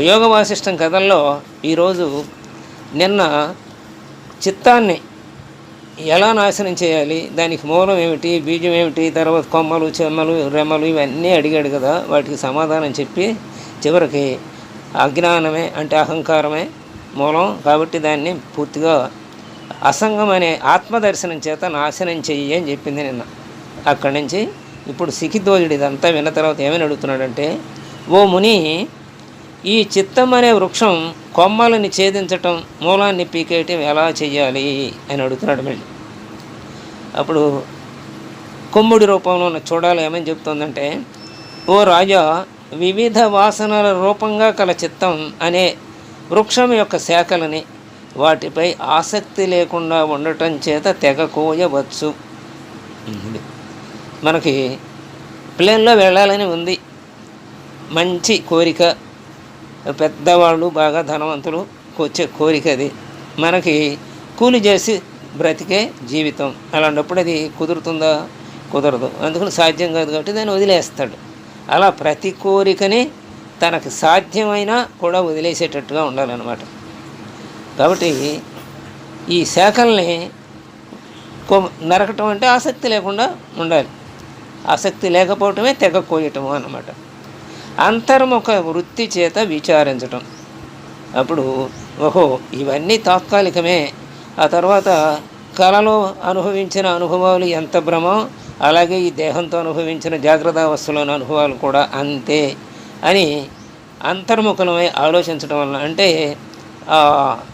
యోగ వాసిష్టం కథల్లో ఈరోజు నిన్న చిత్తాన్ని ఎలా నాశనం చేయాలి దానికి మూలం ఏమిటి బీజం ఏమిటి తర్వాత కొమ్మలు చెమ్మలు రెమ్మలు ఇవన్నీ అడిగాడు కదా వాటికి సమాధానం చెప్పి చివరికి అజ్ఞానమే అంటే అహంకారమే మూలం కాబట్టి దాన్ని పూర్తిగా అసంగం అనే ఆత్మదర్శనం చేత నాశనం చెయ్యి అని చెప్పింది నిన్న. అక్కడి నుంచి ఇప్పుడు సిఖిధ్వజుడు ఇదంతా విన్న తర్వాత ఏమని అడుగుతున్నాడంటే ఓ ముని ఈ చిత్తం అనే వృక్షం కొమ్మలని ఛేదించటం మూలాన్ని పీకేయటం ఎలా చెయ్యాలి అని అడుగుతున్నాడు మళ్ళీ. అప్పుడు కొమ్ముడి రూపంలో ఉన్న చూడాలి ఏమని చెప్తుందంటే ఓ రాజా వివిధ వాసనల రూపంగా కల చిత్తం అనే వృక్షం యొక్క శాఖలని వాటిపై ఆసక్తి లేకుండా ఉండటం చేత తెగ కోయవచ్చు. మనకి ప్లేన్లో వెళ్ళాలని ఉంది. మంచి కోరిక. పెద్దవాళ్ళు బాగా ధనవంతులు వచ్చే కోరిక అది. మనకి కూలి చేసి బ్రతికే జీవితం. అలాంటప్పుడు అది కుదురుతుందా? కుదరదు. అందుకని సాధ్యం కాదు కాబట్టి దాన్ని వదిలేస్తాడు. అలా ప్రతి కోరికని తనకు సాధ్యమైనా కూడా వదిలేసేటట్టుగా ఉండాలన్నమాట. కాబట్టి ఈ శాఖల్ని నరకటం అంటే ఆసక్తి లేకుండా ఉండాలి. ఆసక్తి లేకపోవటమే తెగ కోయటము అన్నమాట. అంతర్ముఖ వృత్తి చేత విచారించటం. అప్పుడు ఓహో ఇవన్నీ తాత్కాలికమే. ఆ తర్వాత కళలో అనుభవించిన అనుభవాలు ఎంత భ్రమో అలాగే ఈ దేహంతో అనుభవించిన జాగ్రత్త అవస్థలోని అనుభవాలు కూడా అంతే అని అంతర్ముఖలమై ఆలోచించడం వల్ల అంటే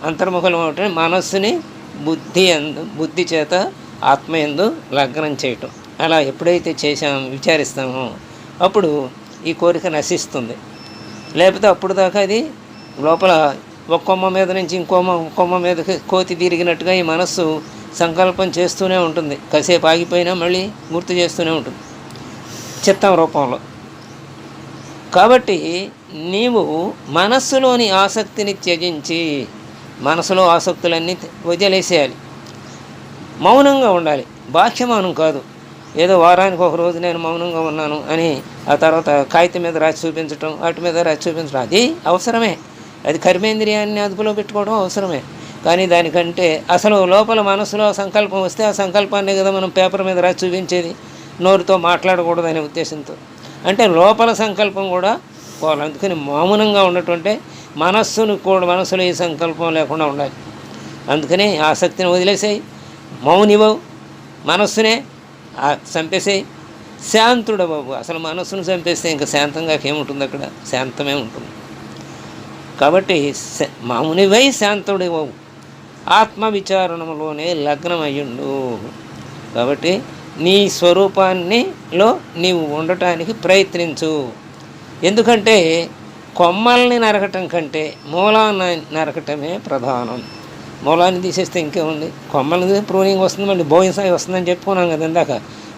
అంతర్ముఖం అంటే మనస్సుని బుద్ధి ఎందు బుద్ధి చేత ఆత్మ ఎందు లగ్నం చేయటం. అలా ఎప్పుడైతే చేసాం విచారిస్తామో అప్పుడు ఈ కోరిక నశిస్తుంది. లేకపోతే అప్పుడు దాకా అది లోపల ఒక కొమ్మ మీద నుంచి ఇంకో కొమ్మ- కొమ్మ మీదకి కోతి తిరిగినట్టుగా ఈ మనస్సు సంకల్పం చేస్తూనే ఉంటుంది. కాసేపు ఆగిపోయినా మళ్ళీ గుర్తు చేస్తూనే ఉంటుంది. చిత్తం రూపంలో. కాబట్టి నీవు మనస్సులోని ఆసక్తిని త్యజించి మనసులో ఆసక్తులన్నీ వదిలేసేయాలి. మౌనంగా ఉండాలి. బాహ్యమౌనం కాదు. ఏదో వారానికి ఒక రోజు నేను మౌనంగా ఉన్నాను అని ఆ తర్వాత కాగితం మీద రాసి చూపించటం వాటి మీద రాసి చూపించడం అది అవసరమే. అది కర్మేంద్రియాన్ని అదుపులో పెట్టుకోవడం అవసరమే. కానీ దానికంటే అసలు లోపల మనసులో సంకల్పం వస్తే ఆ సంకల్పాన్ని కదా మనం పేపర్ మీద రాసి చూపించేది నోరుతో మాట్లాడకూడదు అనే ఉద్దేశంతో. అంటే లోపల సంకల్పం కూడా పోవాలి. అందుకని మౌనంగా ఉండటంటే మనస్సును కూడా మనసులో ఈ సంకల్పం లేకుండా ఉండాలి. అందుకని ఆసక్తిని వదిలేసాయి. మౌనివవు. మనస్సునే చంపేసే శాంతుడు బాబు అసలు మనస్సును చంపేస్తే ఇంకా శాంతంగా ఏముంటుంది అక్కడ? శాంతమే ఉంటుంది. కాబట్టి మామునివై మౌనివై బాబు ఆత్మ విచారణలోనే లగ్నం అయ్యుండు కాబట్టి నీ స్వరూపాన్నిలో నీవు ఉండటానికి ప్రయత్నించు. ఎందుకంటే కొమ్మల్ని నరకటం కంటే మూలాన్ని నరకటమే ప్రధానం. మూలాన్ని తీసేస్తే ఇంకేముంది? కొమ్మలకి ప్రూనింగ్ వస్తుంది మళ్ళీ బోయిన్సాయి వస్తుందని చెప్పుకున్నాం కదా ఇందాక.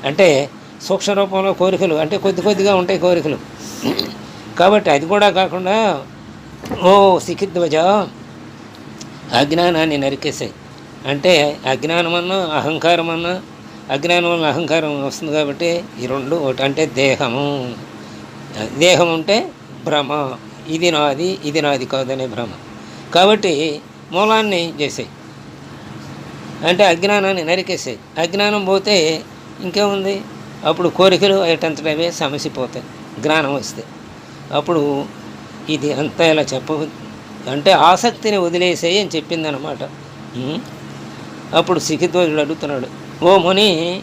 అంటే సూక్ష్మ రూపంలో కోరికలు అంటే కొద్ది కొద్దిగా ఉంటాయి కోరికలు. కాబట్టి అది కూడా కాకుండా ఓ సిఖిధ్వజ అజ్ఞానాన్ని నరికేసాయి. అంటే అజ్ఞానం అన్నా అహంకారం అన్నా అజ్ఞానం వల్ల అహంకారం వస్తుంది కాబట్టి ఈ రెండు ఒకటి అంటే దేహము. దేహం ఉంటే భ్రమ. ఇది నాది ఇది నాది కాదనే భ్రమ. కాబట్టి మూలాన్ని చేసాయి. అంటే అజ్ఞానాన్ని నరికేసాయి. అజ్ఞానం పోతే ఇంకేముంది? అప్పుడు కోరికలు అయ్యేటంతటవే సమసిపోతాయి. జ్ఞానం వస్తే. అప్పుడు ఇది అంతా ఇలా చెప్ప అంటే ఆసక్తిని వదిలేసేయి అని చెప్పిందనమాట అప్పుడు సిఖిధ్వజుడు అడుగుతున్నాడు ఓ ముని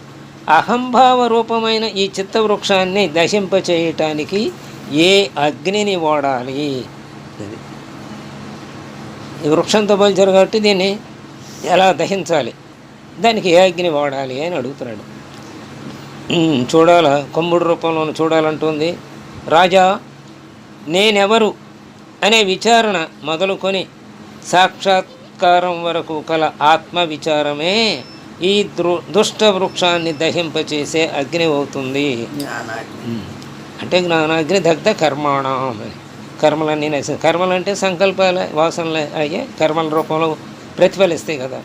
అహంభావ రూపమైన ఈ చిత్తవృక్షాన్ని దశింపచేయటానికి ఏ అగ్నిని వాడాలి? అది. వృక్షంతో పోల్చారు కాబట్టి దీన్ని ఎలా దహించాలి? దానికి ఏ అగ్ని వాడాలి అని అడుగుతున్నాడు. చూడాల? కొమ్ముడు రూపంలో చూడాలంటుంది. రాజా నేనెవరు అనే విచారణ మొదలుకొని సాక్షాత్కారం వరకు కల ఆత్మ విచారమే ఈ దృ దుష్ట వృక్షాన్ని దహింపచేసే అగ్ని అవుతుంది. అంటే జ్ఞానాగ్ని దగ్ధ కర్మాణం అని. కర్మలన్నీ నశి కర్మలు అంటే సంకల్పాల వాసనలే అయ్యే కర్మల రూపంలో ప్రతిఫలిస్తాయి కదా.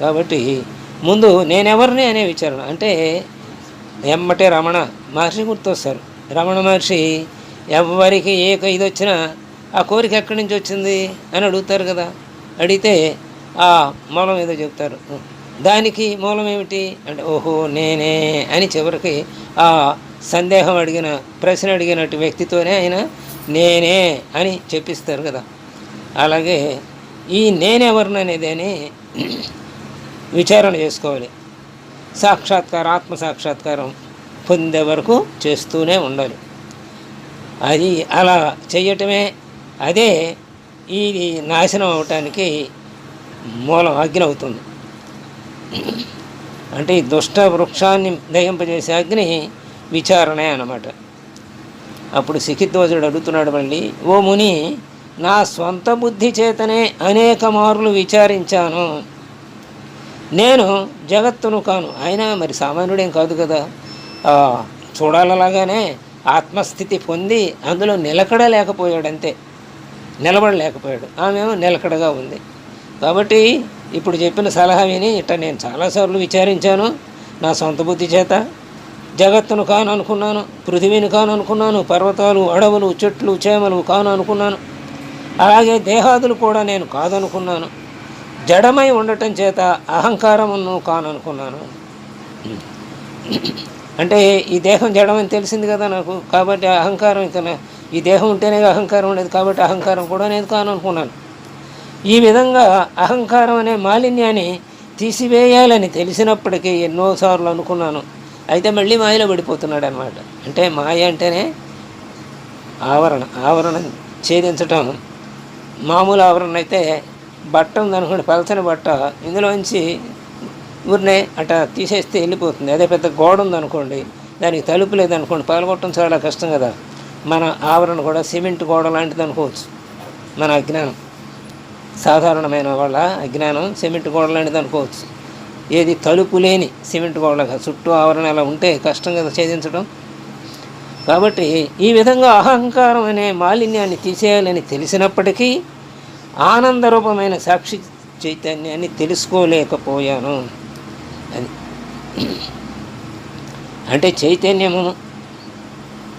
కాబట్టి ముందు నేనెవరిని అనే విచారణ. అంటే ఎమ్మటే రమణ మహర్షి గుర్తొస్తారు. రమణ మహర్షి ఎవరికి ఏ ఇది వచ్చినా ఆ కోరిక ఎక్కడి నుంచి వచ్చింది? అని అడుగుతారు కదా. అడిగితే ఆ మూలం ఏదో చెప్తారు. దానికి మూలం ఏమిటి? అంటే ఓహో నేనే అని చివరికి ఆ సందేహం అడిగిన ప్రశ్న అడిగినట్టు వ్యక్తితోనే ఆయన నేనే అని చెప్పిస్తారు కదా. అలాగే ఈ నేనెవరిని అనేదని విచారణ చేసుకోవాలి. సాక్షాత్కారం ఆత్మ సాక్షాత్కారం పొందే వరకు చేస్తూనే ఉండాలి. అది అలా చేయటమే అదే ఈ నాశనం అవటానికి మూలం అగ్ని అవుతుంది. అంటే ఈ దుష్ట వృక్షాన్ని దహింపజేసే అగ్ని విచారణే అన్నమాట. అప్పుడు సిఖిద్వజుడు అడుగుతున్నాడు మళ్ళీ ఓ ముని నా స్వంత బుద్ధి చేతనే అనేక మార్లు విచారించాను. నేను జగత్తును కాను. అయినా మరి సామాన్యుడేం కాదు కదా. చూడాలలాగానే ఆత్మస్థితి పొంది అందులో నిలకడలేకపోయాడు అంతే నిలబడలేకపోయాడు. ఆమెమో నిలకడగా ఉంది. కాబట్టి ఇప్పుడు చెప్పిన సలహా విని ఇట్ట నేను చాలాసార్లు విచారించాను. నా సొంత బుద్ధి చేత జగత్తును కాను అనుకున్నాను పృథివీని కాను అనుకున్నాను పర్వతాలు అడవులు చెట్లు చేమలు కాను అనుకున్నాను అలాగే దేహాదులు కూడా నేను కాదనుకున్నాను. జడమై ఉండటం చేత అహంకారమును కాననుకున్నాను. అంటే ఈ దేహం జడమని తెలిసింది కదా నాకు. కాబట్టి అహంకారం ఇక ఈ దేహం ఉంటేనే అహంకారం ఉండేది కాబట్టి అహంకారం కూడా నేను కాననుకున్నాను. ఈ విధంగా అహంకారం అనే మాలిన్యాన్ని తీసివేయాలని తెలిసినప్పటికీ ఎన్నోసార్లు అనుకున్నాను. అయితే మళ్ళీ మాయలో పడిపోతున్నాడు అనమాట అంటే మాయ అంటేనే ఆవరణ ఆవరణ ఛేదించటం. మామూలు ఆవరణ అయితే బట్ట ఉందనుకోండి పలచని బట్ట. ఇందులోంచి ఊరినే అట తీసేస్తే వెళ్ళిపోతుంది. అదే పెద్ద గోడ ఉందనుకోండి దానికి తలుపు లేదనుకోండి పగలగొట్టడం చాలా కష్టం కదా. మన ఆవరణ కూడా సిమెంట్ గోడ లాంటిది అనుకోవచ్చు మన అజ్ఞానం. సాధారణమైన వాళ్ళ అజ్ఞానం సిమెంట్ గోడ లాంటిది అనుకోవచ్చు. ఏది తలుపు లేని సిమెంట్ గోడగా చుట్టూ ఆవరణ అలా ఉంటే కష్టం కదా ఛేదించడం. కాబట్టి ఈ విధంగా అహంకారం అనే మాలిన్యాన్ని తీసేయాలని తెలిసినప్పటికీ ఆనందరూపమైన సాక్షి చైతన్యాన్ని తెలుసుకోలేకపోయాను అది అంటే చైతన్యము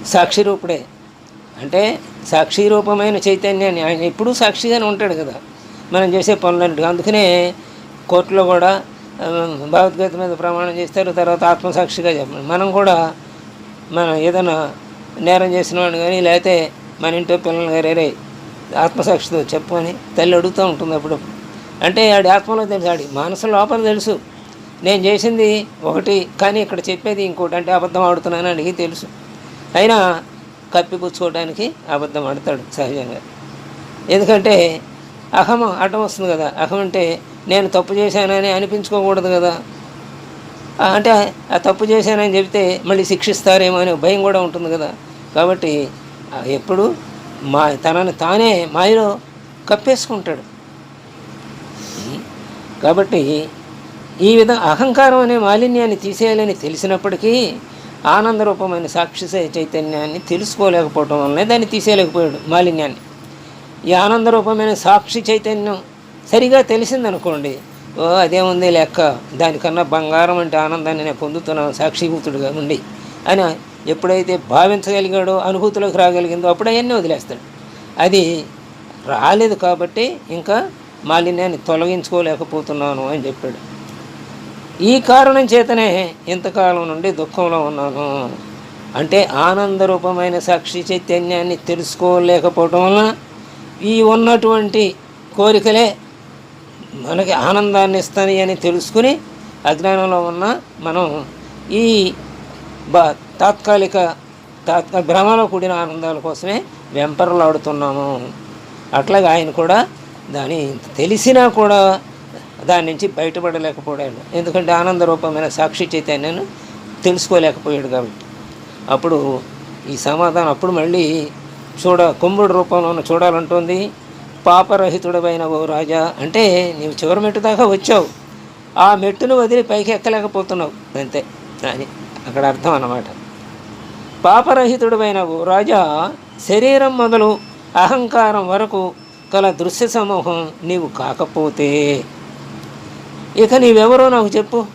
సాక్షి రూపుడే. అంటే సాక్షి రూపమైన చైతన్యాన్ని ఆయన ఎప్పుడూ సాక్షిగానే ఉంటాడు కదా. మనం చేసే పనులన్నిటికీ. అందుకనే కోర్టులో కూడా భగవద్గీత మీద ప్రమాణం చేస్తారు తర్వాత ఆత్మసాక్షిగా చెప్పండి మనం కూడా మనం ఏదైనా నేరం చేసిన వాడిని కానీ లేకపోతే మన ఇంట్లో పిల్లలు గారు రే ఆత్మసాక్షితో చెప్పు తల్లి అడుగుతూ ఉంటుంది అప్పుడు అంటే ఆడి ఆత్మలో తెలుసు ఆడి మనసు లోపల తెలుసు. నేను చేసింది ఒకటి కానీ ఇక్కడ చెప్పేది ఇంకోటి అంటే అబద్ధం ఆడుతున్నాను అడిగి తెలుసు. అయినా కప్పిపుచ్చుకోవడానికి అబద్ధం ఆడతాడు సహజంగా. ఎందుకంటే అహం అడ్డం వస్తుంది కదా. అహం అంటే నేను తప్పు చేశానని అనిపించుకోకూడదు కదా. అంటే ఆ తప్పు చేశానని చెబితే మళ్ళీ శిక్షిస్తారేమో అనే భయం కూడా ఉంటుంది కదా. కాబట్టి ఎప్పుడు మా తనని తానే మాయలో కప్పేసుకుంటాడు. కాబట్టి ఈ విధం అహంకారం అనే మాలిన్యాన్ని తీసేయాలని తెలిసినప్పటికీ ఆనందరూపమైన సాక్షి చైతన్యాన్ని తెలుసుకోలేకపోవటం వల్లనే దాన్ని తీసేయలేకపోయాడు మాలిన్యాన్ని. ఈ ఆనందరూపమైన సాక్షి చైతన్యం సరిగా తెలిసిందనుకోండి ఓ అదేముంది లెక్క దానికన్నా బంగారం అంటే ఆనందాన్ని నేను పొందుతున్నాను సాక్షిభూతుడుగా ఉండి అని ఎప్పుడైతే భావించగలిగాడో అనుభూతిలోకి రాగలిగిందో అప్పుడు అవన్నీ వదిలేస్తాడు. అది రాలేదు కాబట్టి ఇంకా మాలిన్యాన్ని తొలగించుకోలేకపోతున్నాను అని చెప్పాడు. ఈ కారణం చేతనే ఇంతకాలం నుండి దుఃఖంలో ఉన్నాను. అంటే ఆనందరూపమైన సాక్షి చైతన్యాన్ని తెలుసుకోలేకపోవటం వలన ఈ ఉన్నటువంటి కోరికలే మనకి ఆనందాన్ని ఇస్తాయి అని తెలుసుకుని అజ్ఞానంలో ఉన్న మనం ఈ బ తాత్కాలిక తాత్కాలిక భ్రమలో కూడిన ఆనందాల కోసమే వెంపరలాడుతున్నాము. అట్లాగే ఆయన కూడా దాని తెలిసినా కూడా దాని నుంచి బయటపడలేకపోయాడు. ఎందుకంటే ఆనంద రూపమైన సాక్షి చైతన్యను తెలుసుకోలేకపోయాడు కాబట్టి. అప్పుడు ఈ సమాధానం అప్పుడు మళ్ళీ చూడ కుంభుడు రూపంలో చూడాలంటుంది. పాపరహితుడమైన ఓ రాజా అంటే నీవు చివరి మెట్టు దాకా వచ్చావు. ఆ మెట్టును వదిలి పైకి ఎక్కలేకపోతున్నావు. అంతే. అని అక్కడ అర్థం అన్నమాట. పాపరహితుడమైన ఓ రాజా శరీరం మొదలు అహంకారం వరకు కల దృశ్య సమూహం నీవు కాకపోతే. ఇక నీవెవరో నాకు చెప్పు.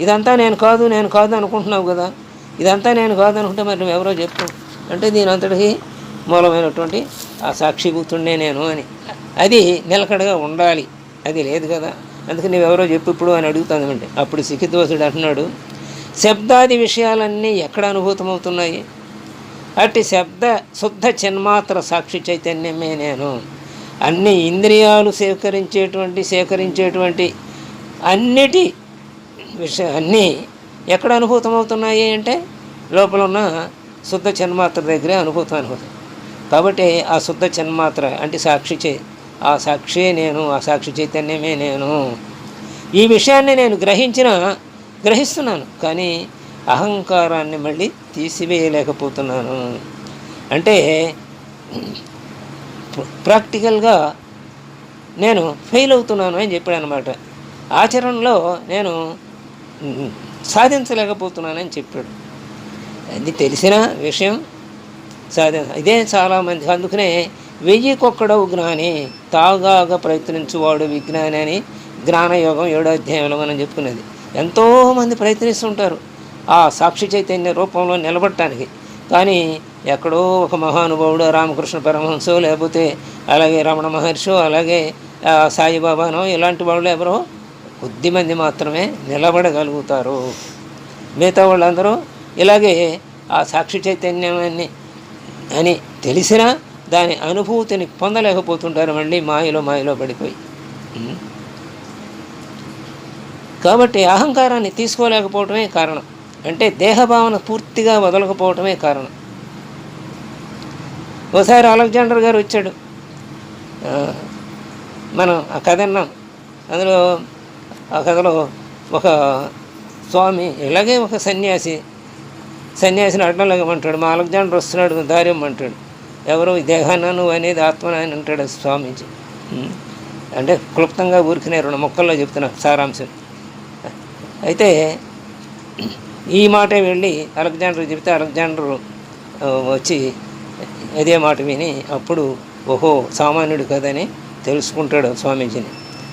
ఇదంతా నేను కాదు నేను కాదు అనుకుంటున్నావు కదా. ఇదంతా నేను కాదు అనుకుంటే మరి నువ్వెవరో చెప్పు. అంటే దీని అంతటికి మూలమైనటువంటి ఆ సాక్షిభూతుడినే నేను అని. అది నిలకడగా ఉండాలి. అది లేదు కదా. అందుకని నువ్వెవరో చెప్పు ఇప్పుడు అని అడుగుతానండి అప్పుడు సిఖిదోసుడు అంటున్నాడు శబ్దాది విషయాలన్నీ ఎక్కడ అనుభూతమవుతున్నాయి? అట్టి శబ్ద శుద్ధ చిన్మాత్ర సాక్షి చైతన్యమే నేను. అన్ని ఇంద్రియాలు సేకరించేటువంటి సేకరించేటువంటి అన్నిటి విషయ అన్నీ ఎక్కడ అనుభూతమవుతున్నాయి అంటే లోపల ఉన్న శుద్ధ చిన్మాత్ర దగ్గరే అనుభూతం అనుభూతం కాబట్టి ఆ శుద్ధ చిన్మాత్ర అంటే సాక్షి చే ఆ సాక్షి నేను ఆ సాక్షి చైతన్యమే నేను. ఈ విషయాన్ని నేను గ్రహించిన గ్రహిస్తున్నాను. కానీ అహంకారాన్ని మళ్ళీ తీసివేయలేకపోతున్నాను. అంటే ప్రాక్టికల్గా నేను ఫెయిల్ అవుతున్నాను అని చెప్పాడు అనమాట ఆచరణలో నేను సాధించలేకపోతున్నానని చెప్పాడు. అది తెలిసిన విషయం సాధి ఇదే చాలామంది అందుకనే వెయ్యికొక్కడవు జ్ఞాని తాగాగా ప్రయత్నించువాడు విజ్ఞాని అని జ్ఞానయోగం ఏడో అధ్యాయంలో మనం చెప్పుకునేది ఎంతోమంది ప్రయత్నిస్తుంటారు ఆ సాక్షి చైతన్య రూపంలో నిలబడటానికి. కానీ ఎక్కడో ఒక మహానుభావుడు రామకృష్ణ పరమహంసో లేకపోతే అలాగే రమణ మహర్షో అలాగే సాయిబాబానో ఇలాంటి వాళ్ళు ఎవరో కొద్దిమంది మాత్రమే నిలబడగలుగుతారు. మిగతా వాళ్ళందరూ ఇలాగే ఆ సాక్షి చైతన్యాన్ని అని తెలిసినా దాని అనుభూతిని పొందలేకపోతుంటారు మళ్ళీ మాయలో మాయలో పడిపోయి. కాబట్టి అహంకారాన్ని తీసుకోలేకపోవటమే కారణం. అంటే దేహభావన పూర్తిగా వదలకపోవటమే కారణం. ఒకసారి అలెగ్జాండర్ గారు వచ్చాడు. మనం ఆ కథ అన్నాం అందులో ఆ కథలో ఒక స్వామి ఇలాగే ఒక సన్యాసి సన్యాసిని అడ్డంలాగమంటాడు మా అలెగ్జాండర్ వస్తున్నాడు దారిమ్మంటాడు ఎవరు? దేహాన నువ్వు అనేది ఆత్మన అని అంటాడు స్వామీజీ. అంటే క్లుప్తంగా ఊరికినే రెండు మొక్కల్లో చెప్తున్నా సారాంశం. అయితే ఈ మాటే వెళ్ళి అలెగ్జాండర్ చెప్తే అలెగ్జాండర్ వచ్చి అదే మాట విని అప్పుడు ఓహో సామాన్యుడు కదని తెలుసుకుంటాడు స్వామీజీని.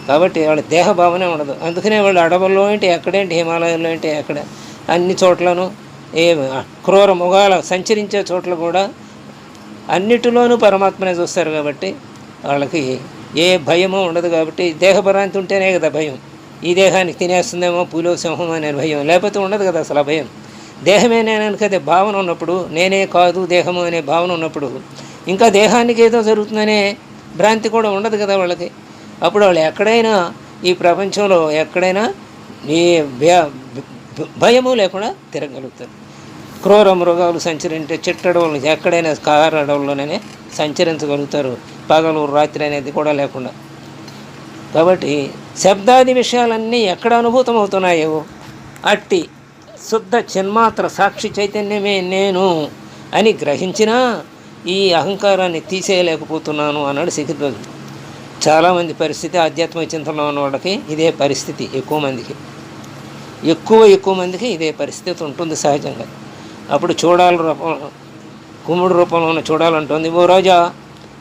కాబట్టి వాళ్ళ దేహ భావనే ఉండదు. అందుకనే వాళ్ళు అడవుల్లో ఏంటి ఎక్కడేంటి హిమాలయాల్లో ఏంటి ఎక్కడ? అన్ని చోట్లను ఏ క్రూర మృగాల సంచరించే చోట్ల కూడా అన్నిటిలోనూ పరమాత్మనే చూస్తారు కాబట్టి వాళ్ళకి ఏ భయము ఉండదు కాబట్టి దేహభ్రాంతి ఉంటేనే కదా భయం. ఈ దేహానికి తినేస్తుందేమో పులో సింహం అనే భయం. లేకపోతే ఉండదు కదా అసలు భయం. దేహమే నేను కదా భావన ఉన్నప్పుడు నేనే కాదు దేహము అనే భావన ఉన్నప్పుడు ఇంకా దేహానికి ఏదో జరుగుతుందనే భ్రాంతి కూడా ఉండదు కదా వాళ్ళకి. అప్పుడు వాళ్ళు ఎక్కడైనా ఈ ప్రపంచంలో ఎక్కడైనా ఈ భయము లేకుండా తిరగలుగుతారు. క్రూర మృగాలు సంచరించే చిట్టడవులు ఎక్కడైనా కారు అడవుల్లోనే సంచరించగలుగుతారు. పగలు రాత్రి అనేది కూడా లేకుండా. కాబట్టి శబ్దాది విషయాలన్నీ ఎక్కడ అనుభూతం అవుతున్నాయో అట్టి శుద్ధ చిన్మాత్ర సాక్షి చైతన్యమే నేను అని గ్రహించినా ఈ అహంకారాన్ని తీసేయలేకపోతున్నాను అన్నాడు సికిద్వజు చాలామంది పరిస్థితి ఆధ్యాత్మిక చింతనలో ఉన్న వాళ్ళకి ఇదే పరిస్థితి ఎక్కువ మందికి. ఎక్కువ ఎక్కువ మందికి ఇదే పరిస్థితి ఉంటుంది సహజంగా. అప్పుడు చూడాలి రూపం కుమ్ముడు రూపంలో ఉన్న చూడాలంటుంది. ఓ రోజా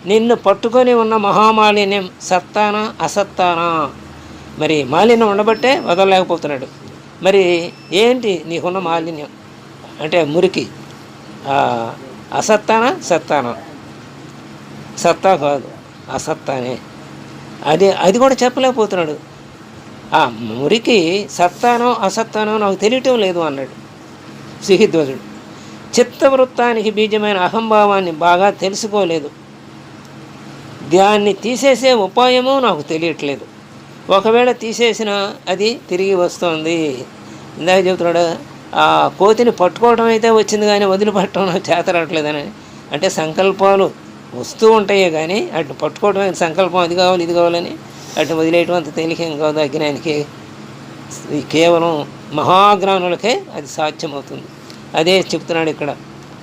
నిన్ను పట్టుకొని ఉన్న మహామాలిన్యం సత్తానా అసత్తానా? మరి మాలిన్యం ఉండబట్టే వదలలేకపోతున్నాడు. మరి ఏంటి నీకున్న మాలిన్యం? అంటే మురికి. అసత్తానా సత్తానా? సత్తా కాదు అసత్తానే. అది అది కూడా చెప్పలేకపోతున్నాడు. ఆ మురికి సత్తానో అసత్తానో నాకు తెలియటం లేదు అన్నాడు సిహిధ్వజుడు. చిత్తవృత్తానికి బీజమైన అహంభావాన్ని బాగా తెలుసుకోలేదు. దాన్ని తీసేసే ఉపాయము నాకు తెలియట్లేదు. ఒకవేళ తీసేసినా అది తిరిగి వస్తుంది. ఇందాక చెబుతున్నాడు ఆ కోతిని పట్టుకోవడం అయితే వచ్చింది కానీ వదిలిపెట్టడం నాకు చేత రావట్లేదని అంటే సంకల్పాలు వస్తూ ఉంటాయే కానీ అటు పట్టుకోవడం సంకల్పం అది కావాలి ఇది కావాలని అటు వదిలేయటం అంత తేలికేం కాదు. అజ్ఞానికి కేవలం మహాజ్ఞానులకే అది సాధ్యమవుతుంది. అదే చెప్తున్నాడు ఇక్కడ.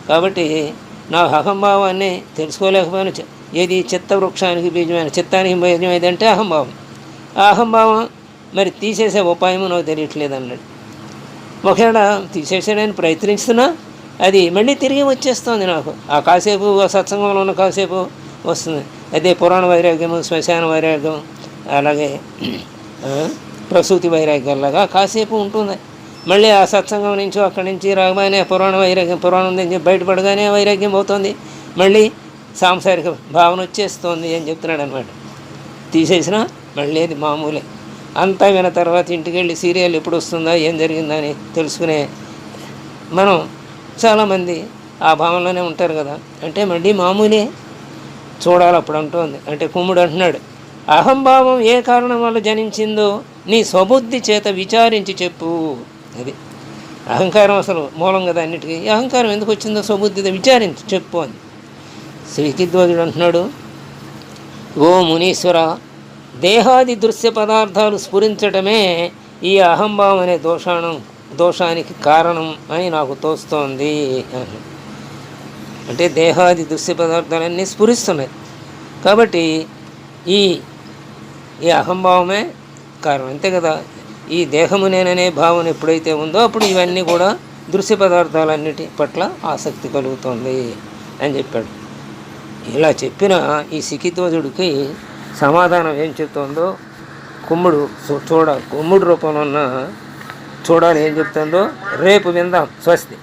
కాబట్టి నా అహంభావాన్ని తెలుసుకోలేకపోయిన. ఏది చిత్త వృక్షానికి బీజమైన చిత్తానికి బీజం ఏదంటే అహంభావం. ఆ అహంభావం మరి తీసేసే ఉపాయము నాకు తెలియట్లేదు అన్నాడు. ఒకవేళ తీసేసేయడానికి ప్రయత్నిస్తున్నా అది మళ్ళీ తిరిగి వచ్చేస్తుంది నాకు. ఆ కాసేపు సత్సంగంలో ఉన్న కాసేపు వస్తుంది. అదే పురాణ వైరాగ్యము శ్మశాన వైరాగ్యం అలాగే ప్రసూతి వైరాగ్యాలాగా కాసేపు ఉంటుంది. మళ్ళీ ఆ సత్సంగం నుంచి అక్కడి నుంచి రాగానే పురాణ వైరాగ్యం పురాణం నుంచి బయటపడగానే వైరాగ్యం అవుతుంది మళ్ళీ సాంసారిక భావన వచ్చేస్తుంది అని చెప్తున్నాడు అనమాట తీసేసిన మళ్ళీ అది మామూలే. అంతా విన తర్వాత ఇంటికి వెళ్ళి సీరియల్ ఎప్పుడు వస్తుందా ఏం జరిగిందని తెలుసుకునే మనం చాలామంది ఆ భావనలోనే ఉంటారు కదా. అంటే మళ్ళీ మామూలే. చూడాలి అప్పుడు అంటుంది. అంటే కుమ్ముడు అంటున్నాడు. అహంభావం ఏ కారణం వల్ల జనించిందో నీ స్వబుద్ధి చేత విచారించి చెప్పు. అది అహంకారం అసలు మూలం కదా అన్నిటికీ. అహంకారం ఎందుకు వచ్చిందో స్వబుద్ధితో విచారించి చెప్పు అని. శ్రీకిద్వజుడు అంటున్నాడు ఓ మునీశ్వర దేహాది దృశ్య పదార్థాలు స్ఫురించటమే ఈ అహంభావం అనే దోషాణం దోషానికి కారణం అని నాకు తోస్తోంది. అంటే దేహాది దృశ్య పదార్థాలన్నీ స్ఫురిస్తున్నాయి. కాబట్టి ఈ ఈ అహంభావమే కారణం. అంతే కదా? ఈ దేహము నేననే భావన ఎప్పుడైతే ఉందో అప్పుడు ఇవన్నీ కూడా దృశ్య పదార్థాలన్నిటి పట్ల ఆసక్తి కలుగుతుంది అని చెప్పాడు. ఇలా చెప్పిన ఈ సికిధ్వజుడికి సమాధానం ఏం చెప్తుందో కుమ్ముడు చూ- చూడ కుమ్ముడు రూపంలో ఉన్న చూడాలి ఏం చెప్తుందో రేపు విందాం. స్వస్తి.